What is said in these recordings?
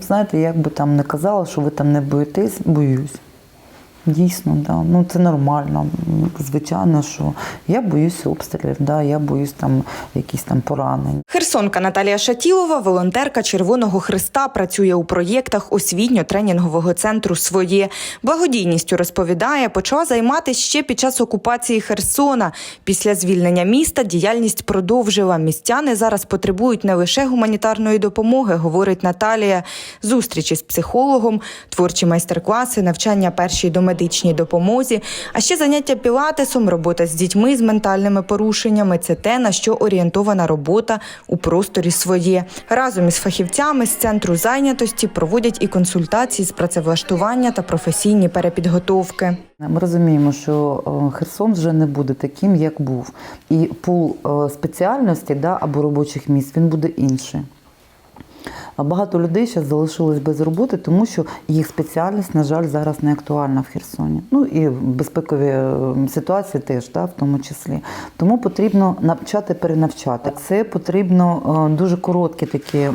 Знаєте, як би там не казала, що ви там не боїтесь, боюсь. Дійсно, да. ну це нормально. Звичайно, що я боюсь обстрілів, да, я боюсь там якісь там поранень. Херсонка Наталія Шатілова, волонтерка Червоного Христа, працює у проєктах освітньо-тренінгового центру «Своє». Благодійністю розповідає, почала займатися ще під час окупації Херсона. Після звільнення міста діяльність продовжила. Містяни зараз потребують не лише гуманітарної допомоги, говорить Наталія. Зустрічі з психологом, творчі майстер-класи, навчання першій домедичній допомозі, а ще заняття пілатесом, робота з дітьми з ментальними порушеннями це те, на що орієнтована робота у просторі своє. Разом із фахівцями з центру зайнятості проводять і консультації з працевлаштування та професійні перепідготовки. Ми розуміємо, що е, Херсон вже не буде таким, як був. І пул е, спеціальності да, або робочих місць він буде інший. Багато людей зараз залишились без роботи, тому що їх спеціальність, на жаль, зараз не актуальна в Херсоні. Ну і безпекові е, ситуації теж, да, в тому числі. Тому потрібно навчати перенавчати. Це потрібно е, дуже короткі такі е,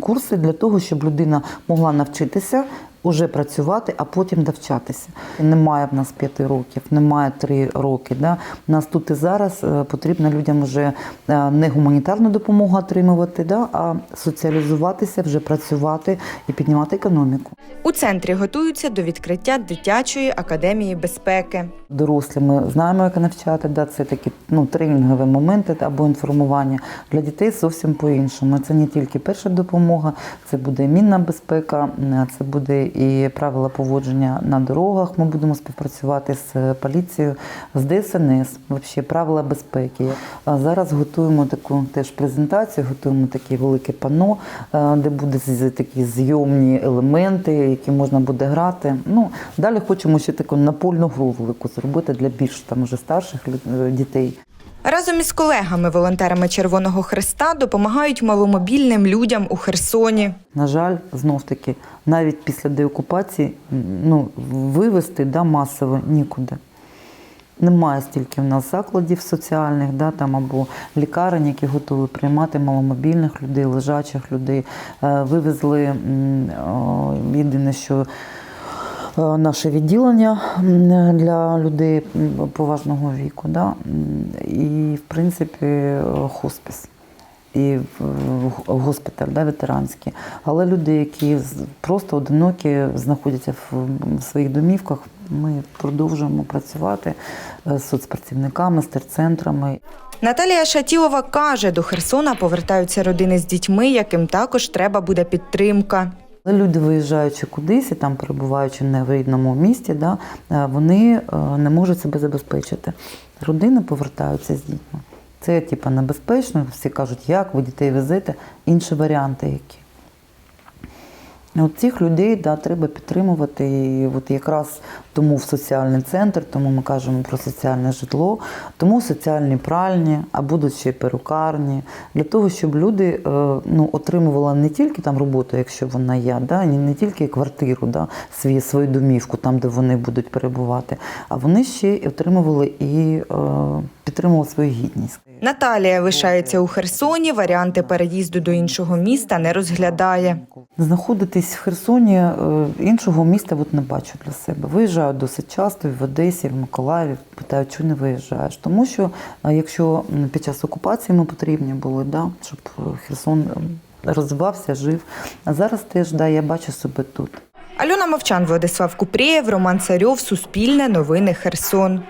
курси для того, щоб людина могла навчитися. Уже працювати, а потім навчатися. Немає в нас п'яти років, немає три роки. Да? У нас тут і зараз е, потрібно людям вже е, не гуманітарну допомогу отримувати, да? а соціалізуватися, вже працювати і піднімати економіку. У центрі готуються до відкриття дитячої академії безпеки. Дорослі ми знаємо, як навчати. Да? Це такі ну, тренінгові моменти або інформування. Для дітей зовсім по-іншому. Це не тільки перша допомога, це буде мінна безпека, це буде і правила поводження на дорогах. Ми будемо співпрацювати з поліцією, з ДСНС, взагалі правила безпеки. А зараз готуємо таку теж презентацію, готуємо таке велике панно, е, де буде такі зйомні елементи, які можна буде грати. Ну, далі хочемо ще таку напольну гру велику зробити для більш там уже старших е, дітей. Разом із колегами, волонтерами Червоного Христа, допомагають маломобільним людям у Херсоні. На жаль, знов таки, навіть після деокупації ну, вивезти да, масово нікуди. Немає стільки в нас закладів соціальних, да, там або лікарень, які готові приймати маломобільних людей, лежачих людей. Е, Вивезли єдине, що наше відділення для людей поважного віку. Да? І, в принципі, е, хоспіс. І в госпіталь да, ветеранський. Але люди, які просто одинокі, знаходяться в, в своїх домівках, ми продовжуємо працювати е, з соцпрацівниками, з терцентрами. Наталія Шатілова каже, до Херсона повертаються родини з дітьми, яким також треба буде підтримка. Але люди, виїжджаючи кудись і там перебуваючи не в рідному місті, да, е, вони е, не можуть себе забезпечити. Родини повертаються з дітьми. Це типу, небезпечно. Всі кажуть, як ви дітей везете, інші варіанти які. От цих людей да, треба підтримувати. І от якраз тому в соціальний центр, тому ми кажемо про соціальне житло, тому соціальні пральні, а будуть ще й перукарні, для того, щоб люди е, ну, отримували не тільки там роботу, якщо вона є, да, не тільки квартиру, да, свій, свою домівку, там, де вони будуть перебувати, а вони ще й отримували і е, підтримували свою гідність. Наталія лишається у Херсоні. Варіанти переїзду до іншого міста не розглядає. Знаходитись в Херсоні е, іншого міста от не бачу для себе. Виїжджаю досить часто і в Одесі, в Миколаєві. Питаю, чому не виїжджаєш? Тому що е, якщо під час окупації ми потрібні були, да, щоб е, Херсон е, розвивався, жив. А зараз теж да, я бачу себе тут. Альона Мовчан, Владислав Купрієв, Роман Царьов, Суспільне, Новини Херсон.